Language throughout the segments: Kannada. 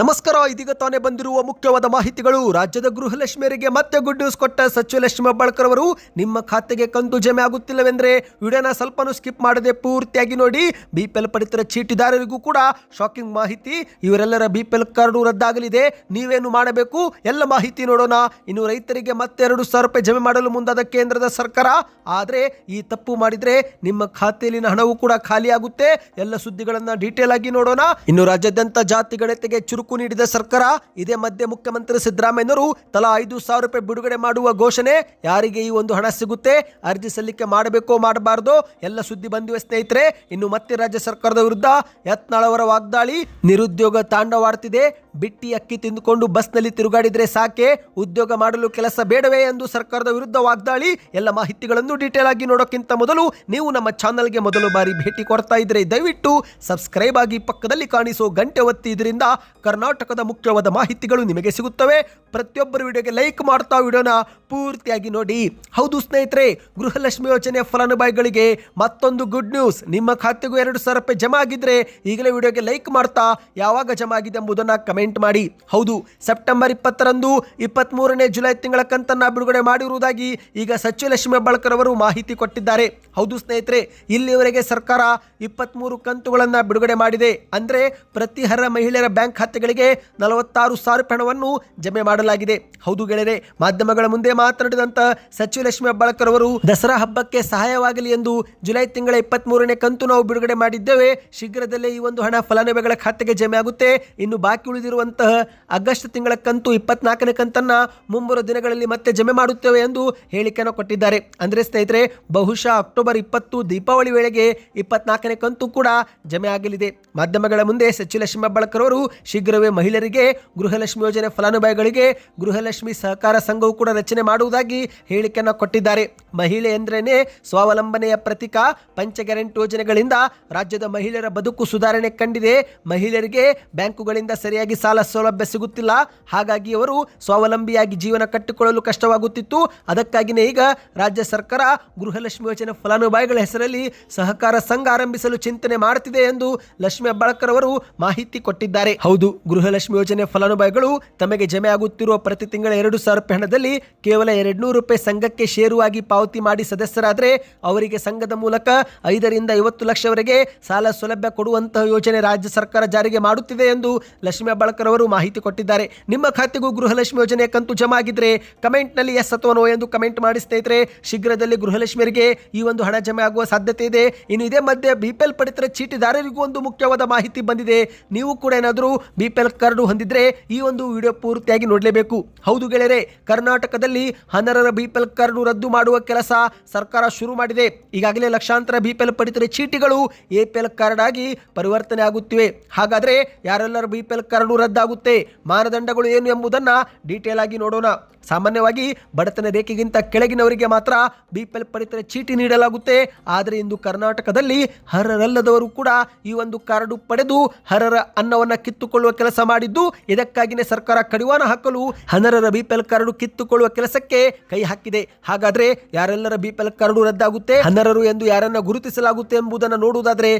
ನಮಸ್ಕಾರ, ಇದೀಗ ತಾನೇ ಬಂದಿರುವ ಮುಖ್ಯವಾದ ಮಾಹಿತಿಗಳು. ರಾಜ್ಯದ ಗೃಹಲಕ್ಷ್ಮಿಯರಿಗೆ ಮತ್ತೆ ಗುಡ್ ನ್ಯೂಸ್ ಕೊಟ್ಟ ಸಚಿವ ಲಕ್ಷ್ಮಿ ಹೆಬ್ಬಾಳ್ಕರ್ ಅವರು, ನಿಮ್ಮ ಖಾತೆಗೆ ಕಂತು ಜಮೆ ಆಗುತ್ತಿಲ್ಲವೆಂದ್ರೆ ವಿಡಿಯೋನ ಸ್ವಲ್ಪನೂ ಸ್ಕಿಪ್ ಮಾಡದೆ ಪೂರ್ತಿಯಾಗಿ ನೋಡಿ ಬಿಪಿಎಲ್ ಪಡಿತರ ಚೀಟಿದಾರರಿಗೂ ಕೂಡ ಶಾಕಿಂಗ್ ಮಾಹಿತಿ. ಇವರೆಲ್ಲರ ಬಿಪಿಎಲ್ ಕಾರ್ಡು ರದ್ದಾಗಲಿದೆ. ನೀವೇನು ಮಾಡಬೇಕು? ಎಲ್ಲ ಮಾಹಿತಿ ನೋಡೋಣ. ಇನ್ನು ರೈತರಿಗೆ ಮತ್ತೆ ಎರಡು ಸಾವಿರ ರೂಪಾಯಿ ಜಮೆ ಮಾಡಲು ಮುಂದಾದ ಕೇಂದ್ರದ ಸರ್ಕಾರ. ಆದರೆ ಈ ತಪ್ಪು ಮಾಡಿದ್ರೆ ನಿಮ್ಮ ಖಾತೆಯಲ್ಲಿನ ಹಣವೂ ಕೂಡ ಖಾಲಿಯಾಗುತ್ತೆ. ಎಲ್ಲ ಸುದ್ದಿಗಳನ್ನ ಡೀಟೇಲ್ ಆಗಿ ನೋಡೋಣ. ಇನ್ನು ರಾಜ್ಯಾದ್ಯಂತ ಜಾತಿ ಗಣತಿಗೆ ಚುರುಕು ನೀಡಿದ ಸರ್ಕಾರ, ಇದೇ ಮಧ್ಯೆ ಮುಖ್ಯಮಂತ್ರಿ ಸಿದ್ದರಾಮಯ್ಯನವರು ತಲಾ ಐದು ಸಾವಿರ ರೂಪಾಯಿ ಬಿಡುಗಡೆ ಮಾಡುವ ಘೋಷಣೆ, ಯಾರಿಗೆ ಈ ಒಂದು ಹಣ ಸಿಗುತ್ತೆ, ಅರ್ಜಿ ಸಲ್ಲಿಕೆ ಮಾಡಬೇಕೋ ಮಾಡಬಾರ್ದು, ಎಲ್ಲ ಸುದ್ದಿ ಬಂದಿವೆ ಸ್ನೇಹಿತರೆ. ಇನ್ನು ಮತ್ತೆ ರಾಜ್ಯ ಸರ್ಕಾರದ ವಿರುದ್ಧ ಯತ್ನಾಳವರ ವಾಗ್ದಾಳಿ, ನಿರುದ್ಯೋಗ ತಾಂಡವಾಡ್ತಿದೆ. ಬಿಟ್ಟಿ ಅಕ್ಕಿ ತಿಂದುಕೊಂಡು ಬಸ್ನಲ್ಲಿ ತಿರುಗಾಡಿದ್ರೆ ಸಾಕೆ, ಉದ್ಯೋಗ ಮಾಡಲು ಕೆಲಸ ಬೇಡವೇ ಎಂದು ಸರ್ಕಾರದ ವಿರುದ್ಧ ವಾಗ್ದಾಳಿ. ಎಲ್ಲ ಮಾಹಿತಿಗಳನ್ನು ಡೀಟೇಲ್ ಆಗಿ ನೋಡೋಕ್ಕಿಂತ ಮೊದಲು ನೀವು ನಮ್ಮ ಚಾನಲ್ಗೆ ಮೊದಲು ಬಾರಿ ಭೇಟಿ ಕೊಡ್ತಾ ಇದ್ರೆ ದಯವಿಟ್ಟು ಸಬ್ಸ್ಕ್ರೈಬ್ ಆಗಿ ಪಕ್ಕದಲ್ಲಿ ಕಾಣಿಸೋ ಗಂಟೆ ಒತ್ತಿ ಇದರಿಂದ ಕರ್ನಾಟಕದ ಮುಖ್ಯವಾದ ಮಾಹಿತಿಗಳು ನಿಮಗೆ ಸಿಗುತ್ತವೆ. ಪ್ರತಿಯೊಬ್ಬರು ವಿಡಿಯೋಗೆ ಲೈಕ್ ಮಾಡ್ತಾ ವಿಡಿಯೋನ ಪೂರ್ತಿಯಾಗಿ ನೋಡಿ. ಹೌದು ಸ್ನೇಹಿತರೆ, ಗೃಹಲಕ್ಷ್ಮಿ ಯೋಜನೆ ಫಲಾನುಭವಿಗಳಿಗೆ ಮತ್ತೊಂದು ಗುಡ್ ನ್ಯೂಸ್ ನಿಮ್ಮ ಖಾತೆಗೂ ಎರಡು ಸಾವಿರ ರೂಪಾಯಿ ಜಮಾ ಆಗಿದ್ರೆ ಈಗಲೇ ವಿಡಿಯೋಗೆ ಲೈಕ್ ಮಾಡ್ತಾ ಯಾವಾಗ ಜಮಾ ಆಗಿದೆ ಎಂಬುದನ್ನು ಕಮೆಂಟ್ ಮಾಡಿ. ಹೌದು, ಸೆಪ್ಟೆಂಬರ್ ಇಪ್ಪತ್ತರಂದು ಇಪ್ಪತ್ತ್ಮೂರನೇ ಜುಲೈ ತಿಂಗಳ ಕಂತನ್ನ ಬಿಡುಗಡೆ ಮಾಡಿರುವುದಾಗಿ ಈಗ ಸಚಿವ ಲಕ್ಷ್ಮಿ ಅವರು ಮಾಹಿತಿ ಕೊಟ್ಟಿದ್ದಾರೆ. ಹೌದು ಸ್ನೇಹಿತರೆ ಇಲ್ಲಿಯವರೆಗೆ ಸರ್ಕಾರ ಇಪ್ಪತ್ತ್ಮೂರು ಕಂತುಗಳನ್ನು ಬಿಡುಗಡೆ ಮಾಡಿದೆ. ಅಂದರೆ ಪ್ರತಿಹರ ಮಹಿಳೆಯರ ಬ್ಯಾಂಕ್ ಖಾತೆಗಳಿಗೆ ನಲವತ್ತಾರು ಸಾವಿರ ಹಣವನ್ನು ಜಮೆ ಮಾಡಲಾಗಿದೆ. ಹೌದು ಗೆಳೆಯರೆ, ಮಾಧ್ಯಮಗಳ ಮುಂದೆ ಮಾತನಾಡಿದಂತ ಸಚಿವ ಲಕ್ಷ್ಮಿ ಹೆಬ್ಬಾಳ್ಕರ್ ಅವರು, ದಸರಾ ಹಬ್ಬಕ್ಕೆ ಸಹಾಯವಾಗಲಿ ಎಂದು ಜುಲೈ ತಿಂಗಳ ಇಪ್ಪತ್ತ್ಮೂರನೇ ಕಂತು ನಾವು ಬಿಡುಗಡೆ ಮಾಡಿದ್ದೇವೆ. ಶೀಘ್ರದಲ್ಲೇ ಈ ಒಂದು ಹಣ ಫಲಾನುಭವಿಗಳ ಖಾತೆಗೆ ಜಮೆ ಆಗುತ್ತೆ. ಇನ್ನು ಬಾಕಿ ಉಳಿದಿರುವಂತಹ ಆಗಸ್ಟ್ ತಿಂಗಳ ಕಂತು ಇಪ್ಪತ್ನಾಲ್ಕನೇ ಕಂತನ್ನ ಮುಂಬರುವ ದಿನಗಳಲ್ಲಿ ಮತ್ತೆ ಜಮೆ ಮಾಡುತ್ತೇವೆ ಎಂದು ಹೇಳಿಕೆಯನ್ನು ಕೊಟ್ಟಿದ್ದಾರೆ. ಅಂದ್ರೆ ಸ್ನೇಹಿತರೆ, ಬಹುಶಃ ಅಕ್ಟೋಬರ್ ಇಪ್ಪತ್ತು ದೀಪಾವಳಿ ವೇಳೆಗೆ ಇಪ್ಪತ್ನಾಲ್ಕನೇ ಕಂತು ಕೂಡ ಜಮೆ ಆಗಲಿದೆ. ಮಾಧ್ಯಮಗಳ ಮುಂದೆ ಸಚಿವ ಲಕ್ಷ್ಮಿ ಹೆಬ್ಬಾಳ್ಕರ್ ಅವರು ಶೀಘ್ರವೇ ಮಹಿಳೆಯರಿಗೆ ಗೃಹಲಕ್ಷ್ಮಿ ಯೋಜನೆ ಫಲಾನುಭವಿಗಳಿಗೆ ಗೃಹಲಕ್ಷ್ಮಿ ಸಹಕಾರ ಸಂಘವು ಕೂಡ ರಚನೆ ಮಾಡುವುದಾಗಿ ಹೇಳಿಕೆಯನ್ನು ಕೊಟ್ಟಿದ್ದಾರೆ. ಮಹಿಳೆ ಎಂದ್ರೇನೆ ಸ್ವಾವಲಂಬನೆಯ ಪ್ರತೀಕ. ಪಂಚ ಗ್ಯಾರಂಟಿ ಯೋಜನೆಗಳಿಂದ ರಾಜ್ಯದ ಮಹಿಳೆಯರ ಬದುಕು ಸುಧಾರಣೆ ಕಂಡಿದೆ. ಮಹಿಳೆಯರಿಗೆ ಬ್ಯಾಂಕುಗಳಿಂದ ಸರಿಯಾಗಿ ಸಾಲ ಸೌಲಭ್ಯ ಸಿಗುತ್ತಿಲ್ಲ. ಹಾಗಾಗಿ ಅವರು ಸ್ವಾವಲಂಬಿಯಾಗಿ ಜೀವನ ಕಟ್ಟಿಕೊಳ್ಳಲು ಕಷ್ಟವಾಗುತ್ತಿತ್ತು. ಅದಕ್ಕಾಗಿಯೇ ಈಗ ರಾಜ್ಯ ಸರ್ಕಾರ ಗೃಹಲಕ್ಷ್ಮಿ ಯೋಜನೆ ಫಲಾನುಭವಿಗಳ ಹೆಸರಲ್ಲಿ ಸಹಕಾರ ಸಂಘ ಆರಂಭಿಸಲು ಚಿಂತನೆ ಮಾಡುತ್ತಿದೆ ಎಂದು ಲಕ್ಷ್ಮಿ ಹೆಬ್ಬಾಳ್ಕರ್ ಅವರು ಮಾಹಿತಿ ಕೊಟ್ಟಿದ್ದಾರೆ. ಹೌದು ಗೃಹಲಕ್ಷ್ಮಿ ಯೋಜನೆ ಫಲಾನುಭವಿಗಳು ತಮಗೆ ಜಮೆ ಆಗುತ್ತಿರುವ ಪ್ರತಿ ತಿಂಗಳ ಎರಡು ಸಾವಿರ ರೂಪಾಯಿ ಹಣದಲ್ಲಿ ಕೇವಲ ಎರಡ್ನೂರು ರೂಪಾಯಿ ಸಂಘಕ್ಕೆ ಷೇರುವಾಗಿ ಪಾವತಿ ಮಾಡಿ ಸದಸ್ಯರಾದರೆ ಅವರಿಗೆ ಸಂಘದ ಮೂಲಕ ಐದರಿಂದ ಐವತ್ತು ಲಕ್ಷವರೆಗೆ ಸಾಲ ಸೌಲಭ್ಯ ಕೊಡುವಂತಹ ಯೋಜನೆ ರಾಜ್ಯ ಸರ್ಕಾರ ಜಾರಿಗೆ ಮಾಡುತ್ತಿದೆ ಎಂದು ಲಕ್ಷ್ಮಿ ಹೆಬ್ಬಾಳ್ಕರ್ ಅವರು ಮಾಹಿತಿ ಕೊಟ್ಟಿದ್ದಾರೆ. ನಿಮ್ಮ ಖಾತೆಗೂ ಗೃಹಲಕ್ಷ್ಮಿ ಯೋಜನೆ ಕಂತು ಜಮಾ ಆಗಿದ್ರೆ ಕಮೆಂಟ್ನಲ್ಲಿ ಎಸ್ ಅಥವಾ ನೋ ಎಂದು ಕಮೆಂಟ್ ಮಾಡಿ ಸ್ನೇಹಿತರೆ. ಶೀಘ್ರದಲ್ಲಿ ಗೃಹಲಕ್ಷ್ಮಿಯರಿಗೆ ಈ ಒಂದು ಹಣ ಜಮೆ ಆಗುವ ಸಾಧ್ಯತೆ ಇದೆ. ಇನ್ನು ಇದೇ ಮಧ್ಯೆ ಬಿಪಿಎಲ್ ಪಡಿತರ ಚೀಟಿದಾರರಿಗೂ ಒಂದು ಮುಖ್ಯವಾದ ಮಾಹಿತಿ ಬಂದಿದೆ. ನೀವು ಕೂಡ ಏನಾದರೂ ಬಿಪಿಎಲ್ ಕಾರ್ಡು ಹೊಂದಿದ್ರೆ ಈ ಒಂದು ವಿಡಿಯೋ ಪೂರ್ತಿಯಾಗಿ ನೋಡಲೇಬೇಕು. ಹೌದು ಗೆಳೆಯರೆ, ಕರ್ನಾಟಕದಲ್ಲಿ ಹನರರ ಬಿಪಿಎಲ್ ಕಾರ್ಡು ರದ್ದು ಮಾಡುವ ಕೆಲಸ ಸರ್ಕಾರ ಶುರು ಮಾಡಿದೆ. ಈಗಾಗಲೇ ಲಕ್ಷಾಂತರ ಬಿಪಿಎಲ್ ಪಡಿತರ ಚೀಟಿಗಳು ಎಪಿಎಲ್ ಕಾರ್ಡ್ ಆಗಿ ಪರಿವರ್ತನೆ ಆಗುತ್ತಿವೆ. ಹಾಗಾದ್ರೆ ಯಾರೆಲ್ಲರ ಬಿಪಿಎಲ್ ಕಾರ್ಡು ರದ್ದಾಗುತ್ತೆ? ಮಾನದಂಡಗಳು ಏನು ಎಂಬುದನ್ನ ಡೀಟೇಲ್ ಆಗಿ ನೋಡೋಣ. ಸಾಮಾನ್ಯವಾಗಿ ಬಡತನ ರೇಖೆಗಿಂತ ಕೆಳಗಿನವರಿಗೆ ಮಾತ್ರ ಬಿಪಿಎಲ್ ಪಡಿತರ ಚೀಟಿ ನೀಡಲಾಗುತ್ತೆ. ಆದರೆ ಇಂದು ಕರ್ನಾಟಕದಲ್ಲಿ ಹರರಲ್ಲದವರು ಕೂಡ ಈ ಒಂದು ಕಾರ್ಡು ಪಡೆದು ಹರರ ಅನ್ನವನ್ನು ಕಿತ್ತುಕೊಳ್ಳುವ ಕೆಲಸ ಮಾಡಿದ್ದು ಇದಕ್ಕಾಗಿಯೇ ಸರ್ಕಾರ ಕಡಿವಾಣ ಹಾಕಲು ಹನರರ ಬಿಪಿಎಲ್ ಕಾರ್ಡು ಕಿತ್ತುಕೊಳ್ಳುವ ಕೆಲಸಕ್ಕೆ ಕೈ ಹಾಕಿದೆ. ಹಾಗಾದ್ರೆ ಯಾರೆಲ್ಲರ ಬಿಪಿಎಲ್ ಕಾರ್ಡು ರದ್ದಾಗುತ್ತೆ? ಹನರರು ಎಂದು ಯಾರನ್ನ ಗುರುತಿಸಲಾಗುತ್ತೆ ಎಂಬುದನ್ನು ನೋಡುವುದಾದ್ರೆ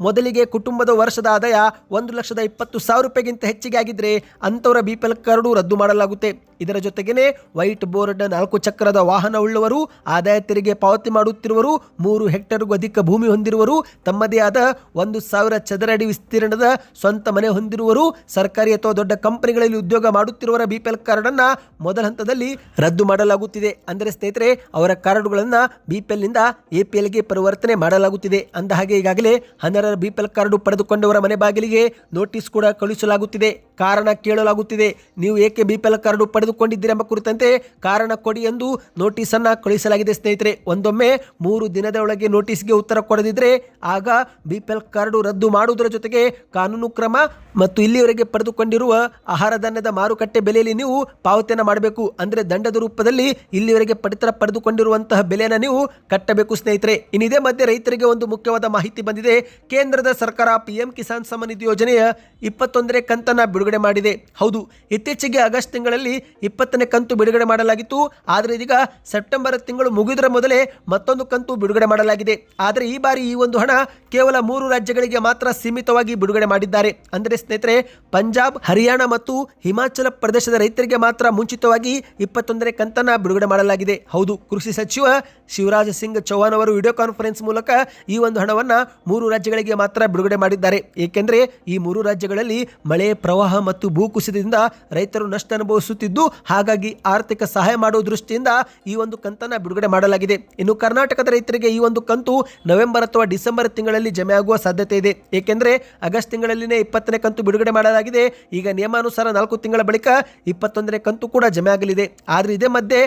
ಮೊದಲಿಗೆ ಕುಟುಂಬದ ವರ್ಷದ ಆದಾಯ ಒಂದು ಲಕ್ಷದ ಇಪ್ಪತ್ತು ಸಾವಿರ ರೂಪಾಯಿಗಿಂತ ಹೆಚ್ಚಿಗೆ ಆಗಿದ್ರೆ ಅಂಥವರ ಬಿ ಪಿ ಎಲ್ ಕಾರ್ಡು ರದ್ದು ಮಾಡಲಾಗುತ್ತೆ. ಇದರ ಜೊತೆಗೇನೆ ವೈಟ್ ಬೋರ್ಡ್ ನಾಲ್ಕು ಚಕ್ರದ ವಾಹನ ಉಳ್ಳವರು, ಆದಾಯ ತೆರಿಗೆ ಪಾವತಿ ಮಾಡುತ್ತಿರುವರು ಮೂರು ಹೆಕ್ಟರ್ಗೂ ಅಧಿಕ ಭೂಮಿ ಹೊಂದಿರುವರು ತಮ್ಮದೇ ಆದ ಒಂದು ಸಾವಿರ ಚದರ ಅಡಿ ವಿಸ್ತೀರ್ಣದ ಸ್ವಂತ ಮನೆ ಹೊಂದಿರುವರು ಸರ್ಕಾರಿ ಅಥವಾ ದೊಡ್ಡ ಕಂಪನಿಗಳಲ್ಲಿ ಉದ್ಯೋಗ ಮಾಡುತ್ತಿರುವವರ ಬಿ ಪಿ ಎಲ್ ಕಾರ್ಡನ್ನು ಮೊದಲ ಹಂತದಲ್ಲಿ ರದ್ದು ಮಾಡಲಾಗುತ್ತಿದೆ. ಅಂದರೆ ಸ್ನೇಹಿತರೆ, ಅವರ ಕಾರ್ಡುಗಳನ್ನು ಬಿ ಪಿ ಎಲ್ನಿಂದ ಎ ಪಿ ಎಲ್ಗೆ ಪರಿವರ್ತನೆ ಮಾಡಲಾಗುತ್ತಿದೆ. ಅಂದ ಹಾಗೆ ಈಗಾಗಲೇ ಹನ್ನೆರಡರ ಬಿಪಿಎಲ್ ಎಲ್ ಕಾರ್ಡು ಪಡೆದುಕೊಂಡವರ ಮನೆ ಬಾಗಿಲಿಗೆ ನೋಟಿಸ್ ಕೂಡ ಕಳುಹಿಸಲಾಗುತ್ತಿದೆ. ಕಾರಣ ಕೇಳಲಾಗುತ್ತಿದೆ. ನೀವು ಏಕೆ ಬಿಪಿಎಲ್ ಕಾರ್ಡು ಪಡೆದುಕೊಂಡಿದ್ದೀರಿ ಎಂಬ ಕುರಿತಂತೆ ಕಾರಣ ಕೊಡಿ ಎಂದು ನೋಟಿಸನ್ನು ಕಳುಹಿಸಲಾಗಿದೆ ಸ್ನೇಹಿತರೆ. ಒಂದೊಮ್ಮೆ ಮೂರು ದಿನದ ಒಳಗೆ ನೋಟಿಸ್ಗೆ ಉತ್ತರ ಕೊಡದಿದ್ದರೆ ಆಗ ಬಿಪಿಎಲ್ ಕಾರ್ಡು ರದ್ದು ಮಾಡುವುದರ ಜೊತೆಗೆ ಕಾನೂನು ಕ್ರಮ ಮತ್ತು ಇಲ್ಲಿಯವರೆಗೆ ಪಡೆದುಕೊಂಡಿರುವ ಆಹಾರ ಧಾನ್ಯದ ಮಾರುಕಟ್ಟೆ ಬೆಲೆಯಲ್ಲಿ ನೀವು ಪಾವತಿಯನ್ನು ಮಾಡಬೇಕು. ಅಂದರೆ ದಂಡದ ರೂಪದಲ್ಲಿ ಇಲ್ಲಿವರೆಗೆ ಪಡಿತರ ಪಡೆದುಕೊಂಡಿರುವಂತಹ ಬೆಲೆಯನ್ನು ನೀವು ಕಟ್ಟಬೇಕು ಸ್ನೇಹಿತರೆ. ಇನ್ನಿದೆ ಮಧ್ಯೆ ರೈತರಿಗೆ ಒಂದು ಮುಖ್ಯವಾದ ಮಾಹಿತಿ ಬಂದಿದೆ. ಕೇಂದ್ರದ ಸರ್ಕಾರ ಪಿಎಂ ಕಿಸಾನ್ ಸಮ್ಮಾನ್ ನಿಧಿ ಯೋಜನೆಯ ಇಪ್ಪತ್ತೊಂದನೇ ಕಂತನ್ನ ಬಿಡುಗಡೆ ಮಾಡಿದೆ. ಹೌದು, ಇತ್ತೀಚೆಗೆ ಆಗಸ್ಟ್ ತಿಂಗಳಲ್ಲಿ ಇಪ್ಪತ್ತನೇ ಕಂತು ಬಿಡುಗಡೆ ಮಾಡಲಾಗಿತ್ತು. ಆದರೆ ಇದೀಗ ಸೆಪ್ಟೆಂಬರ್ ತಿಂಗಳು ಮುಗಿದರ ಮೊದಲೇ ಮತ್ತೊಂದು ಕಂತು ಬಿಡುಗಡೆ ಮಾಡಲಾಗಿದೆ. ಆದರೆ ಈ ಬಾರಿ ಈ ಒಂದು ಹಣ ಕೇವಲ ಮೂರು ರಾಜ್ಯಗಳಿಗೆ ಮಾತ್ರ ಸೀಮಿತವಾಗಿ ಬಿಡುಗಡೆ ಮಾಡಿದ್ದಾರೆ. ಅಂದರೆ ಸ್ನೇಹಿತರೆ, ಪಂಜಾಬ್, ಹರಿಯಾಣ ಮತ್ತು ಹಿಮಾಚಲ ಪ್ರದೇಶದ ರೈತರಿಗೆ ಮಾತ್ರ ಮುಂಚಿತವಾಗಿ ಇಪ್ಪತ್ತೊಂದನೇ ಕಂತನ್ನ ಬಿಡುಗಡೆ ಮಾಡಲಾಗಿದೆ. ಹೌದು, ಕೃಷಿ ಸಚಿವ ಶಿವರಾಜ್ ಸಿಂಗ್ ಚೌಹಾಣ್ ಅವರು ವಿಡಿಯೋ ಕಾನ್ಫರೆನ್ಸ್ ಮೂಲಕ ಈ ಒಂದು ಹಣವನ್ನು ಮೂರು ರಾಜ್ಯಗಳಿಗೆ ಮಾತ್ರ ಬಿಡುಗಡೆ ಮಾಡಿದ್ದಾರೆ. ಏಕೆಂದರೆ ಈ ಮೂರು ರಾಜ್ಯಗಳಲ್ಲಿ ಮಳೆ ಪ್ರವಾಹ ಮತ್ತು ಭೂಕುಸಿತದಿಂದ ರೈತರು ನಷ್ಟ ಅನುಭವಿಸುತ್ತಿದ್ದು, ಹಾಗಾಗಿ ಆರ್ಥಿಕ ಸಹಾಯ ಮಾಡುವ ದೃಷ್ಟಿಯಿಂದ ಈ ಒಂದು ಕಂತನ್ನು ಬಿಡುಗಡೆ ಮಾಡಲಾಗಿದೆ. ಇನ್ನು ಕರ್ನಾಟಕದ ರೈತರಿಗೆ ಈ ಒಂದು ಕಂತು ನವೆಂಬರ್ ಅಥವಾ ಡಿಸೆಂಬರ್ ತಿಂಗಳಲ್ಲಿ ಜಮೆ ಆಗುವ ಸಾಧ್ಯತೆ ಇದೆ. ಏಕೆಂದರೆ ಆಗಸ್ಟ್ ತಿಂಗಳಲ್ಲಿನೇ ಇಪ್ಪತ್ತನೇ ಕಂತು ಬಿಡುಗಡೆ ಮಾಡಲಾಗಿದೆ. ಈಗ ನಿಯಮಾನುಸಾರ ನಾಲ್ಕು ತಿಂಗಳ ಬಳಿಕ ಇಪ್ಪತ್ತೊಂದನೇ ಕಂತು ಕೂಡ ಜಮೆ ಆಗಲಿದೆ. ಆದರೆ ಇದೇ ಮಧ್ಯೆ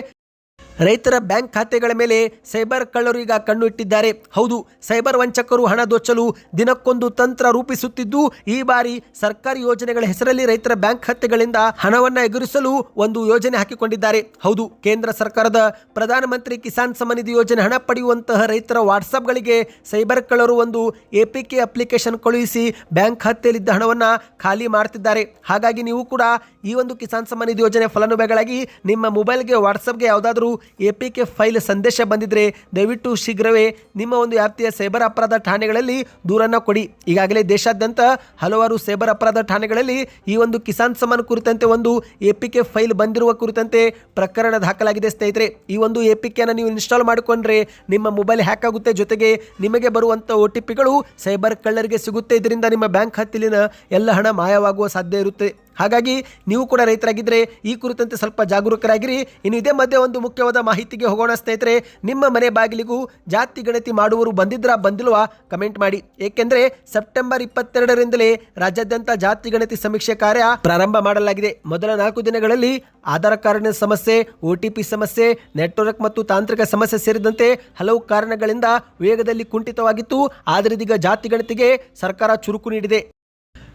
ರೈತರ ಬ್ಯಾಂಕ್ ಖಾತೆಗಳ ಮೇಲೆ ಸೈಬರ್ ಕಳ್ಳರು ಈಗ ಕಣ್ಣು ಇಟ್ಟಿದ್ದಾರೆ ಹೌದು, ಸೈಬರ್ ವಂಚಕರು ಹಣ ದೋಚಲು ದಿನಕ್ಕೊಂದು ತಂತ್ರ ರೂಪಿಸುತ್ತಿದ್ದು, ಈ ಬಾರಿ ಸರ್ಕಾರಿ ಯೋಜನೆಗಳ ಹೆಸರಲ್ಲಿ ರೈತರ ಬ್ಯಾಂಕ್ ಖಾತೆಗಳಿಂದ ಹಣವನ್ನು ಎದುರಿಸಲು ಒಂದು ಯೋಜನೆ ಹಾಕಿಕೊಂಡಿದ್ದಾರೆ. ಹೌದು, ಕೇಂದ್ರ ಸರ್ಕಾರದ ಪ್ರಧಾನಮಂತ್ರಿ ಕಿಸಾನ್ ಸಮ್ಮಾನ್ ನಿಧಿ ಯೋಜನೆ ಹಣ ಪಡೆಯುವಂತಹ ರೈತರ ವಾಟ್ಸಪ್ಗಳಿಗೆ ಸೈಬರ್ ಕಳ್ಳರು ಒಂದು ಎಪಿಕೆ ಅಪ್ಲಿಕೇಶನ್ ಕಳುಹಿಸಿ ಬ್ಯಾಂಕ್ ಖಾತೆಯಲ್ಲಿದ್ದ ಹಣವನ್ನು ಖಾಲಿ ಮಾಡ್ತಿದ್ದಾರೆ. ಹಾಗಾಗಿ ನೀವು ಕೂಡ ಈ ಒಂದು ಕಿಸಾನ್ ಸಮ್ಮಾನ್ ಯೋಜನೆ ಫಲಾನುಭವಿಗಳಾಗಿ ನಿಮ್ಮ ಮೊಬೈಲ್ಗೆ, ವಾಟ್ಸಪ್ಗೆ ಯಾವುದಾದ್ರೂ ಎ ಪಿ ಕೆ ಫೈಲ್ ಸಂದೇಶ ಬಂದಿದ್ರೆ ದಯವಿಟ್ಟು ಶೀಘ್ರವೇ ನಿಮ್ಮ ಒಂದು ವ್ಯಾಪ್ತಿಯ ಸೈಬರ್ ಅಪರಾಧ ಠಾಣೆಗಳಲ್ಲಿ ದೂರನ್ನು ಕೊಡಿ. ಈಗಾಗಲೇ ದೇಶಾದ್ಯಂತ ಹಲವಾರು ಸೈಬರ್ ಅಪರಾಧ ಠಾಣೆಗಳಲ್ಲಿ ಈ ಒಂದು ಕಿಸಾನ್ ಸಮಾನ್ ಕುರಿತಂತೆ ಒಂದು ಎ ಪಿ ಕೆ ಫೈಲ್ ಬಂದಿರುವ ಕುರಿತಂತೆ ಪ್ರಕರಣ ದಾಖಲಾಗಿದೆ ಸ್ನೇಹಿತರೆ. ಈ ಒಂದು ಎ ಪಿ ಕೆನ ನೀವು ಇನ್ಸ್ಟಾಲ್ ಮಾಡಿಕೊಂಡ್ರೆ ನಿಮ್ಮ ಮೊಬೈಲ್ ಹ್ಯಾಕ್ ಆಗುತ್ತೆ. ಜೊತೆಗೆ ನಿಮಗೆ ಬರುವಂಥ ಒ ಟಿ ಪಿಗಳು ಸೈಬರ್ ಕಳ್ಳರಿಗೆ ಸಿಗುತ್ತೆ. ಇದರಿಂದ ನಿಮ್ಮ ಬ್ಯಾಂಕ್ ಖಾತೆಯಲ್ಲಿನ ಎಲ್ಲ ಹಣ ಮಾಯವಾಗುವ ಸಾಧ್ಯ ಇರುತ್ತೆ. ಹಾಗಾಗಿ ನೀವು ಕೂಡ ರೈತರಾಗಿದ್ದರೆ ಈ ಕುರಿತಂತೆ ಸ್ವಲ್ಪ ಜಾಗರೂಕರಾಗಿರಿ. ಇನ್ನು ಇದೇ ಮಧ್ಯೆ ಒಂದು ಮುಖ್ಯವಾದ ಮಾಹಿತಿಗೆ ಹೋಗೋಣ ಸ್ನೇಹಿತರೆ, ನಿಮ್ಮ ಮನೆ ಬಾಗಿಲಿಗೂ ಜಾತಿ ಗಣತಿ ಮಾಡುವವರು ಬಂದಿದ್ರಾ ಬಂದಿಲ್ವಾ? ಕಮೆಂಟ್ ಮಾಡಿ. ಏಕೆಂದರೆ ಸೆಪ್ಟೆಂಬರ್ ಇಪ್ಪತ್ತೆರಡರಿಂದಲೇ ರಾಜ್ಯಾದ್ಯಂತ ಜಾತಿ ಗಣತಿ ಸಮೀಕ್ಷೆ ಕಾರ್ಯ ಪ್ರಾರಂಭ ಮಾಡಲಾಗಿದೆ. ಮೊದಲ ನಾಲ್ಕು ದಿನಗಳಲ್ಲಿ ಆಧಾರ್ ಕಾರ್ಡಿನ ಸಮಸ್ಯೆ, ಒ ಸಮಸ್ಯೆ, ನೆಟ್ವರ್ಕ್ ಮತ್ತು ತಾಂತ್ರಿಕ ಸಮಸ್ಯೆ ಸೇರಿದಂತೆ ಹಲವು ಕಾರಣಗಳಿಂದ ವೇಗದಲ್ಲಿ ಕುಂಠಿತವಾಗಿತ್ತು. ಆದರೆ ಇದೀಗ ಜಾತಿ ಗಣತಿಗೆ ಸರ್ಕಾರ ಚುರುಕು ನೀಡಿದೆ.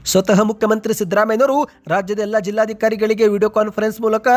ಸ್ವತಃ ಮುಖ್ಯಮಂತ್ರಿ ಸಿದ್ದರಾಮಯ್ಯನವರು ರಾಜ್ಯದ ಎಲ್ಲ ಜಿಲ್ಲಾಧಿಕಾರಿಗಳಿಗೆ ವಿಡಿಯೋ ಕಾನ್ಫರೆನ್ಸ್ ಮೂಲಕ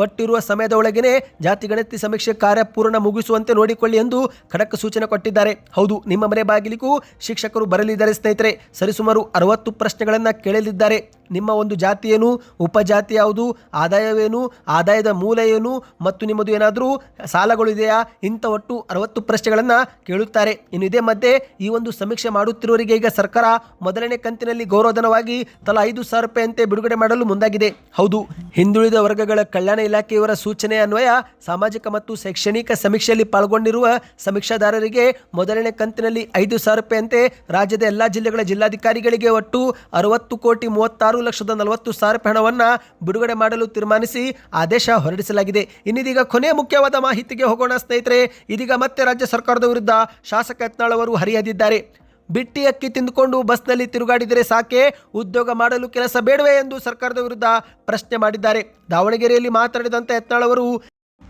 ಕೊಟ್ಟಿರುವ ಸಮಯದ ಒಳಗೇನೆ ಜಾತಿ ಗಣತಿ ಸಮೀಕ್ಷೆ ಕಾರ್ಯ ಪೂರ್ಣ ಮುಗಿಸುವಂತೆ ನೋಡಿಕೊಳ್ಳಿ ಎಂದು ಖಡಕ್ ಸೂಚನೆ ಕೊಟ್ಟಿದ್ದಾರೆ. ಹೌದು, ನಿಮ್ಮ ಮನೆ ಬಾಗಿಲಿಗೂ ಶಿಕ್ಷಕರು ಬರಲಿದ್ದಾರೆ ಸ್ನೇಹಿತರೆ. ಸರಿಸುಮಾರು ಅರವತ್ತು ಪ್ರಶ್ನೆಗಳನ್ನು ಕೇಳಲಿದ್ದಾರೆ. ನಿಮ್ಮ ಒಂದು ಜಾತಿಯೇನು ಉಪಜಾತಿ ಯಾವುದು? ಆದಾಯವೇನು? ಆದಾಯದ ಮೂಲ ಏನು? ಮತ್ತು ನಿಮ್ಮದು ಏನಾದರೂ ಸಾಲಗಳು ಇದೆಯಾ? ಇಂಥ ಒಟ್ಟು ಅರವತ್ತು ಪ್ರಶ್ನೆಗಳನ್ನು ಕೇಳುತ್ತಾರೆ. ಇನ್ನು ಇದೇ ಮಧ್ಯೆ ಈ ಒಂದು ಸಮೀಕ್ಷೆ ಮಾಡುತ್ತಿರುವವರಿಗೆ ಈಗ ಸರ್ಕಾರ ಮೊದಲನೇ ಕಂತಿನಲ್ಲಿ ಗೌರವಧನವಾಗಿ ತಲಾ ಐದು ಸಾವಿರ ರೂಪಾಯಿಯಂತೆ ಬಿಡುಗಡೆ ಮಾಡಲು ಮುಂದಾಗಿದೆ. ಹೌದು, ಹಿಂದುಳಿದ ವರ್ಗಗಳ ಕಲ್ಯಾಣ ಇಲಾಖೆಯವರ ಸೂಚನೆ ಅನ್ವಯ ಸಾಮಾಜಿಕ ಮತ್ತು ಶೈಕ್ಷಣಿಕ ಸಮೀಕ್ಷೆಯಲ್ಲಿ ಪಾಲ್ಗೊಂಡಿರುವ ಸಮೀಕ್ಷಾದಾರರಿಗೆ ಮೊದಲನೇ ಕಂತಿನಲ್ಲಿ ಐದು ಸಾವಿರ ರೂಪಾಯಿಯಂತೆ ರಾಜ್ಯದ ಎಲ್ಲ ಜಿಲ್ಲೆಗಳ ಜಿಲ್ಲಾಧಿಕಾರಿಗಳಿಗೆ ಒಟ್ಟು ಅರವತ್ತು ಕೋಟಿ ಮೂವತ್ತಾರು ಲಕ್ಷದ ನಲವತ್ತು ಸಾವಿರ ಹಣವನ್ನು ಬಿಡುಗಡೆ ಮಾಡಲು ತೀರ್ಮಾನಿಸಿ ಆದೇಶ ಹೊರಡಿಸಲಾಗಿದೆ. ಇನ್ನಿದೀಗ ಕೊನೆ ಮುಖ್ಯವಾದ ಮಾಹಿತಿಗೆ ಹೋಗೋಣ ಸ್ನೇಹಿತರೆ, ಇದೀಗ ಮತ್ತೆ ರಾಜ್ಯ ಸರ್ಕಾರದ ವಿರುದ್ಧ ಶಾಸಕ ಯತ್ನಾಳ್ ಅವರು ಹರಿಯದಿದ್ದಾರೆ. ಬಿಟ್ಟಿ ಅಕ್ಕಿ ತಿಂದುಕೊಂಡು ಬಸ್ನಲ್ಲಿ ತಿರುಗಾಡಿದರೆ ಸಾಕೆ, ಉದ್ಯೋಗ ಮಾಡಲು ಕೆಲಸ ಬೇಡವೇ ಎಂದು ಸರ್ಕಾರದ ವಿರುದ್ಧ ಪ್ರಶ್ನೆ ಮಾಡಿದ್ದಾರೆ. ದಾವಣಗೆರೆಯಲ್ಲಿ ಮಾತನಾಡಿದಂತೆ ಯತ್ನಾಳ್ ಅವರು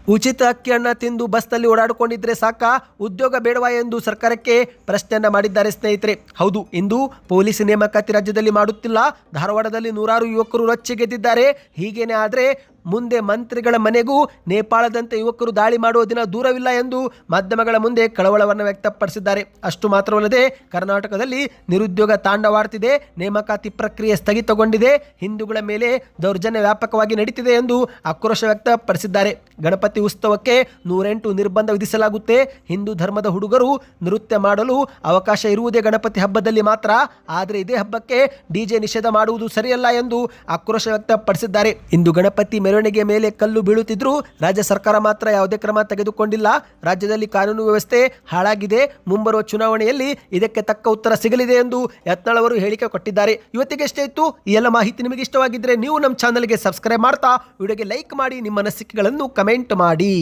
ಉಚಿತ ಅಕ್ಕಿಯನ್ನು ತಿಂದು ಬಸ್ನಲ್ಲಿ ಓಡಾಡಿಕೊಂಡಿದ್ರೆ ಸಾಕ? ಉದ್ಯೋಗ ಬೇಡವಾ ಎಂದು ಸರ್ಕಾರಕ್ಕೆ ಪ್ರಶ್ನೆಯನ್ನು ಮಾಡಿದ್ದಾರೆ ಸ್ನೇಹಿತರೆ. ಹೌದು, ಇಂದು ಪೊಲೀಸ್ ನೇಮಕಾತಿ ರಾಜ್ಯದಲ್ಲಿ ಮಾಡುತ್ತಿಲ್ಲ. ಧಾರವಾಡದಲ್ಲಿ ನೂರಾರು ಯುವಕರು ರೊಚ್ಚಿಗೆದ್ದಿದ್ದಾರೆ ಹೀಗೇನೆ ಆದರೆ ಮುಂದೆ ಮಂತ್ರಿಗಳ ಮನೆಗೂ ನೇಪಾಳದಂತೆ ಯುವಕರು ದಾಳಿ ಮಾಡುವ ದಿನ ದೂರವಿಲ್ಲ ಎಂದು ಮಾಧ್ಯಮಗಳ ಮುಂದೆ ಕಳವಳವನ್ನು ವ್ಯಕ್ತಪಡಿಸಿದ್ದಾರೆ. ಅಷ್ಟು ಮಾತ್ರವಲ್ಲದೆ ಕರ್ನಾಟಕದಲ್ಲಿ ನಿರುದ್ಯೋಗ ತಾಂಡವಾಡ್ತಿದೆ, ನೇಮಕಾತಿ ಪ್ರಕ್ರಿಯೆ ಸ್ಥಗಿತಗೊಂಡಿದೆ, ಹಿಂದೂಗಳ ಮೇಲೆ ದೌರ್ಜನ್ಯ ವ್ಯಾಪಕವಾಗಿ ನಡೀತಿದೆ ಎಂದು ಆಕ್ರೋಶ ವ್ಯಕ್ತಪಡಿಸಿದ್ದಾರೆ. ಗಣಪತಿ ಉತ್ಸವಕ್ಕೆ ನೂರೆಂಟು ನಿರ್ಬಂಧ ವಿಧಿಸಲಾಗುತ್ತೆ. ಹಿಂದೂ ಧರ್ಮದ ಹುಡುಗರು ನೃತ್ಯ ಮಾಡಲು ಅವಕಾಶ ಇರುವುದೇ ಗಣಪತಿ ಹಬ್ಬದಲ್ಲಿ ಮಾತ್ರ. ಆದರೆ ಇದೇ ಹಬ್ಬಕ್ಕೆ ಡಿಜೆ ನಿಷೇಧ ಮಾಡುವುದು ಸರಿಯಲ್ಲ ಎಂದು ಆಕ್ರೋಶ ವ್ಯಕ್ತಪಡಿಸಿದ್ದಾರೆ. ಇಂದು ಗಣಪತಿ ಮೆರವಣಿಗೆ ಮೇಲೆ ಕಲ್ಲು ಬೀಳುತ್ತಿದ್ರೂ ರಾಜ್ಯ ಸರ್ಕಾರ ಮಾತ್ರ ಯಾವುದೇ ಕ್ರಮ ತೆಗೆದುಕೊಂಡಿಲ್ಲ. ರಾಜ್ಯದಲ್ಲಿ ಕಾನೂನು ವ್ಯವಸ್ಥೆ ಹಾಳಾಗಿದೆ. ಮುಂಬರುವ ಚುನಾವಣೆಯಲ್ಲಿ ಇದಕ್ಕೆ ತಕ್ಕ ಉತ್ತರ ಸಿಗಲಿದೆ ಎಂದು ಯತ್ನಾಳ್ ಅವರು ಹೇಳಿಕೆ ಕೊಟ್ಟಿದ್ದಾರೆ. ಇವತ್ತಿಗೆ ಎಷ್ಟೇ ಇತ್ತು. ಈ ಎಲ್ಲ ಮಾಹಿತಿ ನಿಮಗೆ ಇಷ್ಟವಾಗಿದ್ದರೆ ನೀವು ನಮ್ಮ ಚಾನಲ್ಗೆ ಸಬ್ಸ್ಕ್ರೈಬ್ ಮಾಡ್ತಾ, ವಿಡಿಯೋಗೆ ಲೈಕ್ ಮಾಡಿ ನಿಮ್ಮ ಅನಿಸಿಕೆಗಳನ್ನು ಕಮೆಂಟ್ ಮಾಡಿ.